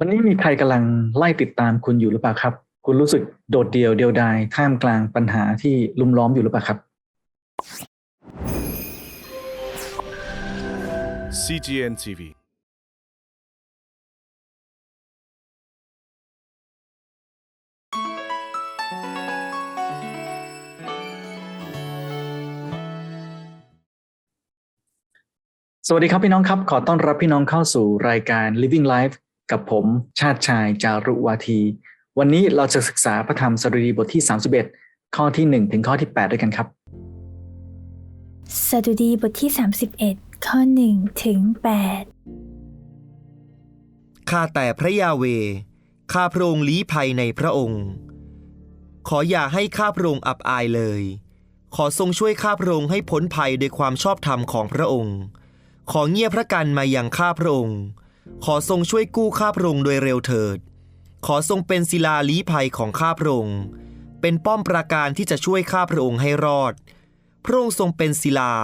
วันนี้มีใครกำลังไล่ติดตามคุณอยู่หรือเปล่าครับ คุณรู้สึกโดดเดี่ยวเดียวดายท่ามกลางปัญหาที่ลุมล้อมอยู่หรือเปล่าครับ CGN TV สวัสดีครับพี่น้องครับ ขอต้อนรับพี่น้องเข้าสู่รายการ Living Life กับผมชาติชายจารุวาที วันนี้เราจะศึกษาพระธรรมสดุดีบทที่ 31 ข้อที่ 1 ถึงข้อที่ 8 ด้วยกันครับ สดุดีบทที่ 31 ข้อ 1 ถึง 8 ข้าแต่พระยาเว ข้าพระองค์ลี้ภัยในพระองค์ ขออย่าให้ข้าพระองค์อับอายเลย ขอทรงช่วยข้าพระองค์ให้พ้นภัยโดยความชอบธรรมของพระองค์ ขอเงียบพระกันมายังข้าพระองค์ ขอทรงช่วยกู้ข้าพระองค์โดยเร็วเถิด ขอทรงเป็นศิลาลี้ภัยของข้าพระองค์ เป็นป้อมปราการที่จะช่วยข้าพระองค์ให้รอด พระองค์ทรงเป็นศิลา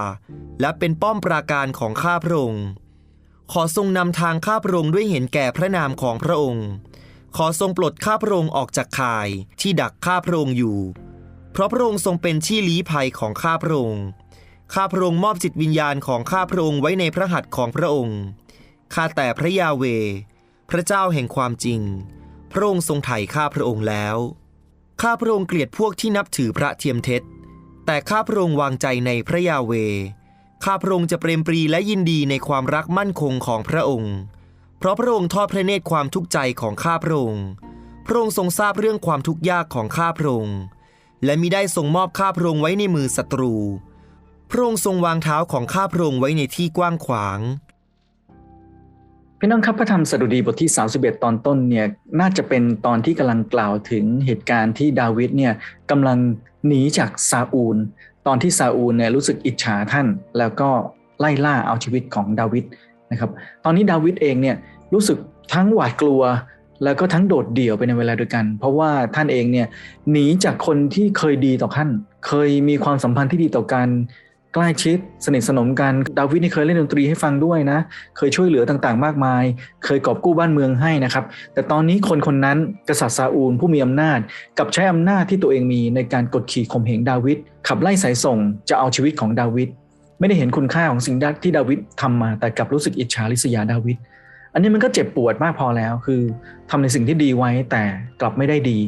และเป็นป้อมปราการของข้าพระองค์ ขอทรงนำทางข้าพระองค์ด้วยเห็นแก่พระนามของพระองค์ ขอทรงปลดข้าพระองค์ออกจากข่ายที่ดักข้าพระองค์อยู่ เพราะพระองค์ทรงเป็นที่ลี้ภัยของข้าพระองค์ ข้าพระองค์มอบจิตวิญญาณของข้าพระองค์ไว้ในพระหัตถ์ของพระองค์ ข้าแต่พระยาเว พระเจ้าแห่งความจริง พระองค์ทรงไถ่ข้าพระองค์แล้ว ข้าพระองค์เกลียดพวกที่นับถือพระเทียมเท็จ แต่ข้าพระองค์วางใจในพระยาเว ข้าพระองค์จะเปรมปรีและยินดีในความรักมั่นคงของพระองค์ เพราะพระองค์ทอดพระเนตรความทุกข์ใจของข้าพระองค์ พระองค์ทรงทราบเรื่องความทุกข์ยากของข้าพระองค์ และมิได้ทรงมอบข้าพระองค์ไว้ในมือศัตรู พระองค์ทรงวางเท้าของข้าพระองค์ไว้ในที่กว้างขวาง พี่น้องครับพระธรรมสดุดีบทที่ 31 ตอนต้นเนี่ยน่าจะเป็นตอนที่กำลังกล่าวถึงเหตุการณ์ที่ดาวิดเนี่ยกำลังหนีจากซาอูล ตอนที่ซาอูลเนี่ยรู้สึกอิจฉาท่าน แล้วก็ไล่ล่าเอาชีวิตของดาวิดนะครับตอนนี้ดาวิดเองเนี่ยรู้สึกทั้งหวาดกลัว แล้วก็ทั้งโดดเดี่ยวไปในเวลาเดียวกัน เพราะว่าท่านเองเนี่ยหนีจากคนที่เคยดีต่อท่าน เคยมีความสัมพันธ์ที่ดีต่อกัน ใกล้ชิดสนิทสนมกันดาวิดนี่เคยเล่นดนตรีให้ฟังด้วยนะ เคยช่วยเหลือต่างๆ มากมาย เคยกอบกู้บ้านเมืองให้นะครับ แต่ตอนนี้คนคนนั้นกษัตริย์ซาอูลผู้มีอำนาจกลับใช้อำนาจที่ตัวเองมีในการกดขี่ข่มเหงดาวิดขับไล่สายส่งจะเอาชีวิตของดาวิดไม่ได้เห็นคุณค่าของสิ่งที่ดาวิดทำมา แต่กลับรู้สึกอิจฉาริษยาดาวิดอันนี้มันก็เจ็บปวดมากพอแล้วคือทำในสิ่งที่ดีไว้แต่กลับไม่ได้ดี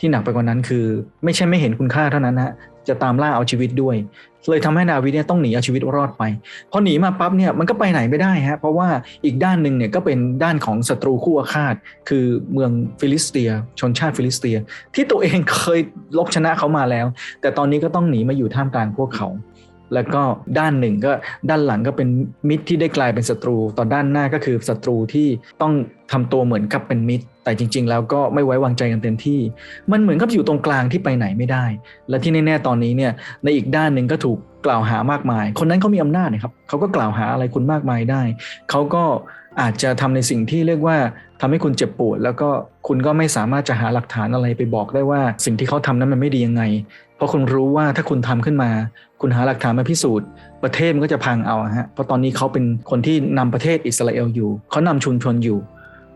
ที่หนักไปกว่านั้นคือ ไม่ใช่ไม่เห็นคุณค่าเท่านั้นนะ จะตามล่าเอาชีวิตด้วย เลยทำให้ดาวิดเนี่ยต้องหนีเอาชีวิตรอดไป พอหนีมาปั๊บเนี่ยมันก็ไปไหนไม่ได้ฮะเพราะว่าอีกด้านหนึ่งเนี่ยก็เป็นด้านของศัตรูคู่อาฆาต คือเมืองฟิลิสเตีย ชนชาติฟิลิสเตีย ที่ตัวเองเคยลบชนะเขามาแล้ว แต่ตอนนี้ก็ต้องหนีมาอยู่ท่ามกลางพวกเขา แล้วก็ด้านหนึ่งก็ด้านหลังก็เป็นมิตรที่ได้กลายเป็นศัตรู ต่อด้านหน้าก็คือศัตรูที่ต้องทำตัวเหมือนกับเป็นมิตร แต่จริง ๆ แล้วก็ไม่ไว้วางใจกันเต็มที่ มันเหมือนกับอยู่ตรงกลางที่ไปไหนไม่ได้ และที่แน่ๆตอนนี้เนี่ยในอีกด้านหนึ่งก็ถูกกล่าวหามากมาย คนนั้นเขามีอำนาจนะครับเขาก็กล่าวหาอะไรคุณมากมายได้เขาก็อาจจะทำในสิ่งที่เรียกว่าทำให้คุณเจ็บปวด แล้วก็คุณก็ไม่สามารถจะหาหลักฐานอะไรไปบอกได้ว่า สิ่งที่เขาทำนั้นมันไม่ดียังไง เพราะคุณรู้ว่าถ้าคุณทำขึ้นมา คุณหาหลักฐานมาพิสูจน์ ประเทศมันก็จะพังเอาฮะเพราะตอนนี้เขาเป็นคนที่นำประเทศอิสราเอลอยู่เขานำชุมชนอยู่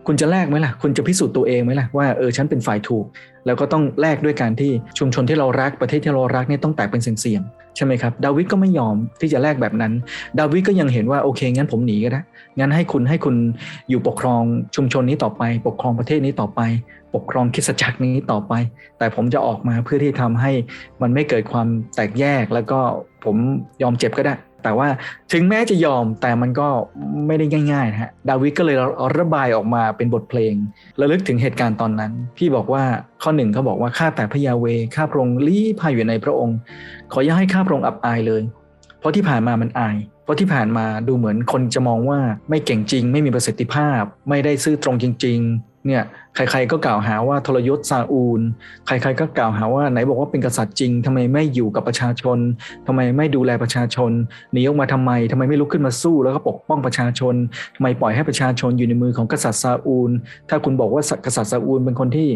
คุณจะแลกไหมล่ะ คุณจะพิสูจน์ตัวเองไหมล่ะว่าเออฉันเป็นฝ่ายถูก แล้วก็ต้องแลกด้วยการที่ชุมชนที่เรารักประเทศที่เรารักเนี่ยต้องแตกเป็นเสี่ยงๆ ใช่ไหมครับดาวิดก็ไม่ยอมที่จะแลกแบบนั้น ดาวิดก็ยังเห็นว่าโอเคงั้นผมหนีก็ได้งั้นให้คุณให้คุณอยู่ปกครองชุมชนนี้ต่อไป ปกครองประเทศนี้ต่อไป ปกครองคริสตจักรนี้ต่อไป แต่ผมจะออกมาเพื่อที่ทำให้มันไม่เกิดความแตกแยกแล้วก็ผมยอมเจ็บก็ได้ แต่ว่าถึงแม้จะยอมแต่มันก็ไม่ได้ง่ายๆนะฮะดาวิดก็เลยระบายออกมาเป็นบทเพลงระลึกถึงเหตุการณ์ตอนนั้น พี่บอกว่าข้อหนึ่งเขาบอกว่าข้าแต่พระยาเวข้าพระองค์ลี้ภัยอยู่ในพระองค์ ขออย่าให้ข้าพระองค์อับอายเลย เพราะที่ผ่านมามันอาย เพราะที่ผ่านมาดูเหมือนคนจะมองว่าไม่เก่งจริง ไม่มีประสิทธิภาพ ไม่ได้ซื่อตรงจริง ๆ เนี่ยใครๆก็กล่าวหาว่าทรยศซาอูล ใครๆก็กล่าวหาว่าไหนบอกว่าเป็นกษัตริย์จริงทำไมไม่อยู่กับประชาชนทำไมไม่ดูแลประชาชนหนีออกมาทำไมทำไมไม่ลุกขึ้นมาสู้แล้วก็ปกป้องประชาชนทำไมปล่อยให้ประชาชนอยู่ในมือของกษัตริย์ซาอูล ถ้าคุณบอกว่ากษัตริย์ซาอูลเป็นคนที่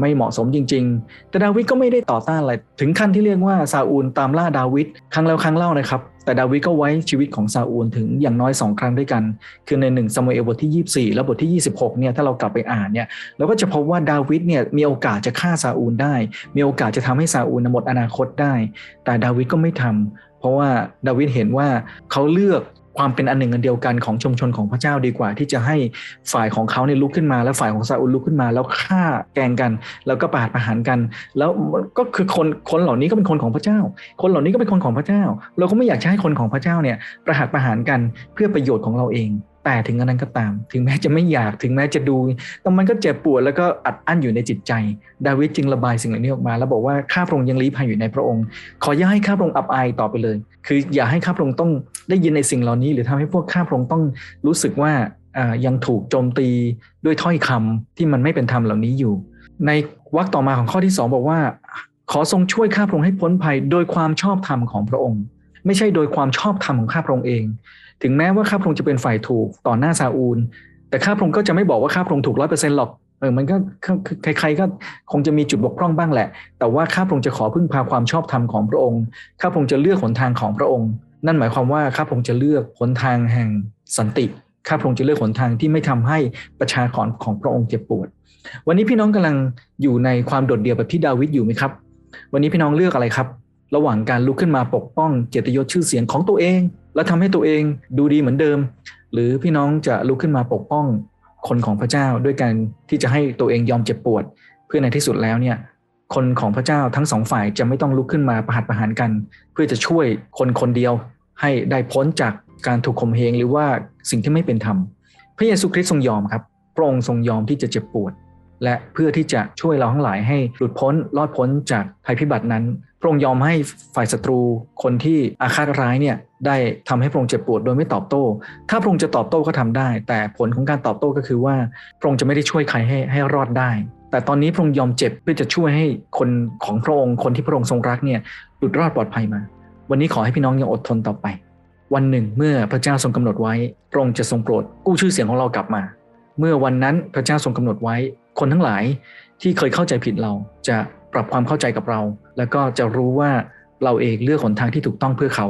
ไม่เหมาะสมจริง ๆ แต่ดาวิดก็ไม่ได้ต่อต้านอะไรถึงขั้นที่เรียกว่าซาอูลตามล่าดาวิดครั้งแล้วครั้งเล่านะครับ แต่ดาวิดก็ไว้ชีวิตของซาอูลถึงอย่างน้อยสองครั้งด้วยกัน คือในหนึ่งซามูเอลบทที่ 24 และบทที่ 26เนี่ยถ้าเรากลับไปอ่านเนี่ยเราก็จะพบว่าดาวิดเนี่ยมีโอกาสจะฆ่าซาอูลได้ มีโอกาสจะทำให้ซาอูลหมดอนาคตได้ แต่ดาวิดก็ไม่ทำเพราะว่าดาวิดเห็นว่าเขาเลือก ความเป็นอันหนึ่งอันเดียวกันของชุมชนของพระเจ้าดีกว่า ที่จะให้ฝ่ายของเขาเนี่ยลุกขึ้นมา แล้วฝ่ายของซาอุลลุกขึ้นมา แล้วฆ่าแกงกัน แล้วก็ประหารประหารกัน แล้วก็คือคนคนเหล่านี้ก็เป็นคนของพระเจ้า คนเหล่านี้ก็เป็นคนของพระเจ้า เราก็ไม่อยากจะให้คนของพระเจ้าเนี่ยประหารประหารกันเพื่อประโยชน์ของเราเอง แต่ถึงกระนั้นก็ตาม ถึงแม้จะไม่อยากถึงแม้จะดูแต่มันก็เจ็บปวดแล้วก็อัดอั้นอยู่ในจิตใจ ดาวิดจึงระบายสิ่งเหล่านี้ออกมา แล้วบอกว่าข้าพระองค์ยังลี้ภัยอยู่ในพระองค์ ขออย่าให้ข้าพระองค์อับอายต่อไปเลย คืออย่าให้ข้าพระองค์ต้องได้ยินในสิ่งเหล่านี้ หรือทำให้พวกข้าพระองค์ต้องรู้สึกว่าอ่ายังถูกโจมตีด้วยถ้อยคำที่มันไม่เป็นธรรมเหล่านี้อยู่ ในวรรคต่อมาของข้อที่สองบอกว่า ขอทรงช่วยข้าพระองค์ให้พ้นภัยโดยความชอบธรรมของพระองค์ ไม่ใช่โดยความชอบธรรมของข้าพระองค์เอง ถึงแม้ว่าข้าพระองค์จะเป็นฝ่ายถูกต่อหน้าซาอูล แต่ข้าพระองค์ก็จะไม่บอกว่าข้าพระองค์ถูกร้อยเปอร์เซ็นต์หรอกเออมันก็ใครๆก็คงจะมีจุดบกพร่องบ้างแหละ แต่ว่าข้าพระองค์จะขอพึ่งพาความชอบธรรมของพระองค์ ข้าพระองค์จะเลือกหนทางของพระองค์ นั่นหมายความว่าข้าพระองค์จะเลือกหนทางแห่งสันติ ข้าพระองค์จะเลือกหนทางที่ไม่ทำให้ประชากรของพระองค์เจ็บปวด วันนี้พี่น้องกำลังอยู่ในความโดดเดี่ยวแบบที่ดาวิดอยู่ไหมครับ วันนี้พี่น้องเลือกอะไรครับ ระหว่างการลุกขึ้นมาปกป้องเกียรติยศชื่อเสียงของตัวเอง และทำให้ตัวเองดูดีเหมือนเดิม หรือพี่น้องจะลุกขึ้นมาปกป้องคนของพระเจ้าด้วยการที่จะให้ตัวเองยอมเจ็บปวด เพื่อในที่สุดแล้วเนี่ยคนของพระเจ้าทั้งสองฝ่ายจะไม่ต้องลุกขึ้นมาประหัตประหารกัน เพื่อจะช่วยคนคนเดียวให้ได้พ้นจากการถูกข่มเหงหรือว่าสิ่งที่ไม่เป็นธรรม พระเยซูคริสต์ทรงยอมครับพระองค์ทรงยอมที่จะเจ็บปวด และเพื่อที่จะช่วยเราทั้งหลายให้หลุดพ้นรอดพ้นจากภัยพิบัตินั้น พระองค์ยอมให้ฝ่ายศัตรูคนที่อาฆาตร้ายเนี่ยได้ทำให้พระองค์เจ็บปวดโดยไม่ตอบโต้ ถ้าพระองค์จะตอบโต้ก็ทำได้ แต่ผลของการตอบโต้ก็คือว่าพระองค์จะไม่ได้ช่วยใครให้ให้รอดได้ แต่ตอนนี้พระองค์ยอมเจ็บเพื่อจะช่วยให้คนของพระองค์คนที่พระองค์ทรงรักเนี่ยหลุดรอดปลอดภัยมา วันนี้ขอให้พี่น้องยังอดทนต่อไป วันหนึ่งเมื่อพระเจ้าทรงกำหนดไว้พระองค์จะทรงโปรดกู้ชื่อเสียงของเรากลับมา เมื่อวันนั้นพระเจ้าทรงกำหนดไว้คนทั้งหลายที่เคยเข้าใจผิดเราจะ ปรับความเข้าใจกับเรา แล้วก็จะรู้ว่าเราเองเลือกหนทางที่ถูกต้องเพื่อเขา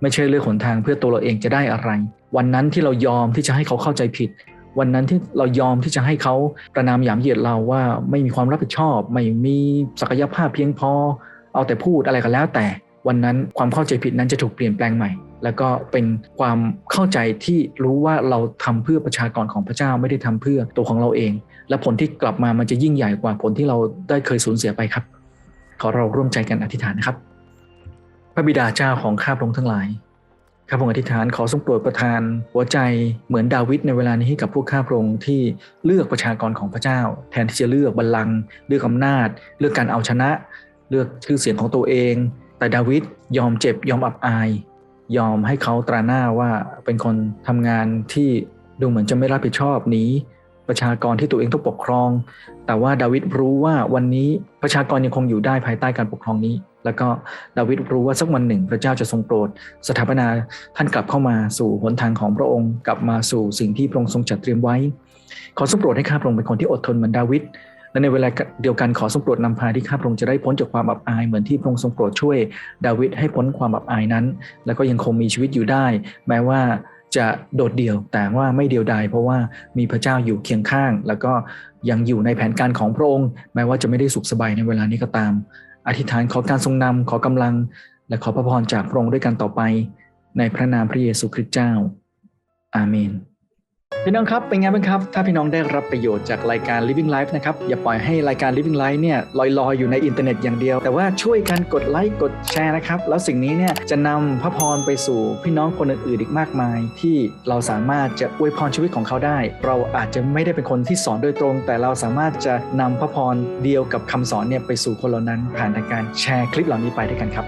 ไม่ใช่เลือกหนทางเพื่อตัวเราเองจะได้อะไร วันนั้นที่เรายอมที่จะให้เขาเข้าใจผิด วันนั้นที่เรายอมที่จะให้เขาประนามหยามเหยียดเราว่าไม่มีความรับผิดชอบ ไม่มีศักยภาพเพียงพอ เอาแต่พูดอะไรก็แล้วแต่ วันนั้นความเข้าใจผิดนั้นจะถูกเปลี่ยนแปลงใหม่ แล้วก็เป็นความเข้าใจที่รู้ว่าเราทำเพื่อประชากรของพระเจ้าไม่ได้ทำเพื่อตัวของเราเอง และผลที่กลับมามันจะยิ่งใหญ่กว่าผลที่เราได้เคยสูญเสียไปครับ ขอเราร่วมใจกันอธิษฐานนะครับ พระบิดาเจ้าของข้าพระองค์ทั้งหลายข้าพระองค์อธิษฐานขอทรงโปรดประทาน หัวใจเหมือนดาวิดในเวลานี้ให้กับพวกข้าพระองค์ที่เลือกประชากรของพระเจ้า แทนที่จะเลือกบัลลังก์เลือกอำนาจ เลือกการเอาชนะ เลือกชื่อเสียงของตัวเอง แต่ดาวิดยอมเจ็บยอมอับอาย ยอมให้เขาตราหน้าว่าเป็นคนทำงานที่ดูเหมือนจะไม่รับผิดชอบนี้ ประชากรที่ตัวเองต้องปกครอง แต่ว่าดาวิดรู้ว่าวันนี้ประชากรยังคงอยู่ได้ภายใต้การปกครองนี้ แล้วก็ดาวิดรู้ว่าสักวันหนึ่ง พระเจ้าจะทรงโปรด สถาปนาท่านกลับเข้ามาสู่หนทางของพระองค์ กลับมาสู่สิ่งที่พระองค์ทรงจัดเตรียมไว้ ขอทรงโปรดให้ข้าพระองค์เป็นคนที่อดทนเหมือนดาวิด และในเวลาเดียวกันขอทรงโปรดนำพาที่ข้าพระองค์จะได้พ้นจากความอับอายเหมือนที่พระองค์ทรงโปรดช่วยดาวิดให้พ้นความอับอายนั้น แล้วก็ยังคงมีชีวิตอยู่ได้ แม้ว่าจะโดดเดี่ยวแต่ว่าไม่เดียวดายเพราะว่ามีพระเจ้าอยู่เคียงข้าง แล้วก็ยังอยู่ในแผนการของพระองค์ แม้ว่าจะไม่ได้สุขสบายในเวลานี้ก็ตาม อธิษฐานขอการทรงนำขอกำลัง และขอพระพรจากพระองค์ด้วยกันต่อไป ในพระนามพระเยซูคริสต์เจ้า อาเมน พี่น้องครับเป็นไงบ้างครับ ถ้าพี่น้องได้รับประโยชน์จากรายการ Living Life นะครับ อย่าปล่อยให้รายการ Living Life เนี่ยลอยๆ อยู่ในอินเทอร์เน็ตอย่างเดียว แต่ว่าช่วยกันกดไลค์กดแชร์นะครับ แล้วสิ่งนี้เนี่ยจะนำพระพรไปสู่พี่น้องคนอื่นๆอีกมากมาย ที่เราสามารถจะอวยพรชีวิตของเขาได้ เราอาจจะไม่ได้เป็นคนที่สอนโดยตรง แต่เราสามารถจะนำพระพรเดียวกับคำสอนเนี่ยไปสู่คนเหล่านั้น ผ่านทางการแชร์คลิปเหล่านี้ไปด้วยกันครับ